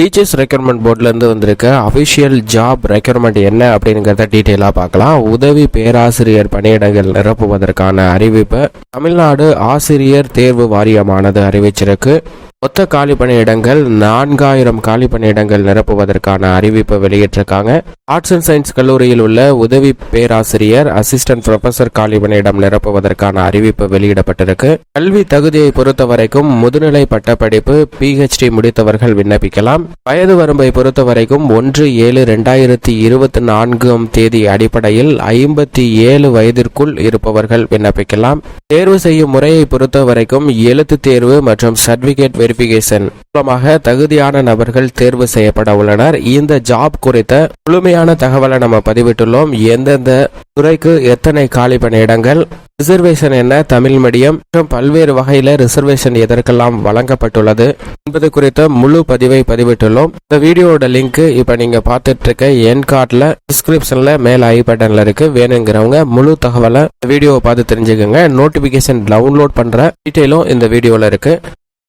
Teachers recruitment போர்ட்லேருந்து வந்திருக்க official job recruitment என்ன அப்படிங்கிறத டீட்டெயிலாக பார்க்கலாம். உதவி பேராசிரியர் பணியிடங்கள் நிரப்புவதற்கான அறிவிப்பை. தமிழ்நாடு ஆசிரியர் தேர்வு வாரியமானது அறிவிச்சிருக்கு. மொத்த காலி பணியிடங்கள் நான்காயிரம் காலி பணியிடங்கள் நிரப்புவதற்கான அறிவிப்பை வெளியிட்டிருக்காங்க. ஆர்ட்ஸ் அண்ட் சயின்ஸ் கல்லூரியில் உள்ள உதவி பேராசிரியர் அசிஸ்டன்ட் ப்ரொஃபசர் காலி பணியிடம் நிரப்புவதற்கான அறிவிப்பு வெளியிடப்பட்டிருக்கு. கல்வி தகுதியை பொறுத்த வரைக்கும் முதுநிலை பட்டப்படிப்பு பிஹெச்டி முடித்தவர்கள் விண்ணப்பிக்கலாம். வயது வரம்பை பொறுத்த வரைக்கும் ஒன்று ஏழு ரெண்டாயிரத்தி இருபத்தி நான்காம் தேதி அடிப்படையில் ஐம்பத்தி ஏழு வயதிற்குள் இருப்பவர்கள் விண்ணப்பிக்கலாம். தேர்வு செய்யும் முறையை பொறுத்த வரைக்கும் எழுத்து தேர்வு மற்றும் சர்டிபிகேட் வெரிஃபிகேஷன் மூலமாக தகுதியான நபர்கள் தேர்வு செய்யப்பட உள்ளனர். இந்த ஜாப் குறித்த முழுமையான தகவலை நம்ம பதிவிட்டுள்ளோம். எந்தெந்த துறைக்கு எத்தனை காலி பணியிடங்கள் ரிசர்வேஷன் என்ன தமிழ் மீடியம் மற்றும் பல்வேறு வகையில ரிசர்வேஷன் எதற்கெல்லாம் வழங்கப்பட்டுள்ளது என்பது குறித்த முழு பதிவை பதிவிட்டுள்ளோம். இந்த வீடியோவோட லிங்க் இப்ப நீங்க பார்த்துட்டு இருக்க என் கார்ட்ல டிஸ்கிரிப்ஷன்ல மேல ஐ பட்டன்ல இருக்கு. வேணுங்கிறவங்க முழு தகவலை வீடியோவை பார்த்து தெரிஞ்சுக்கோங்க. நோட்டிபிகேஷன் டவுன்லோட் பண்ற டீட்டெயிலும் இந்த வீடியோல இருக்கு.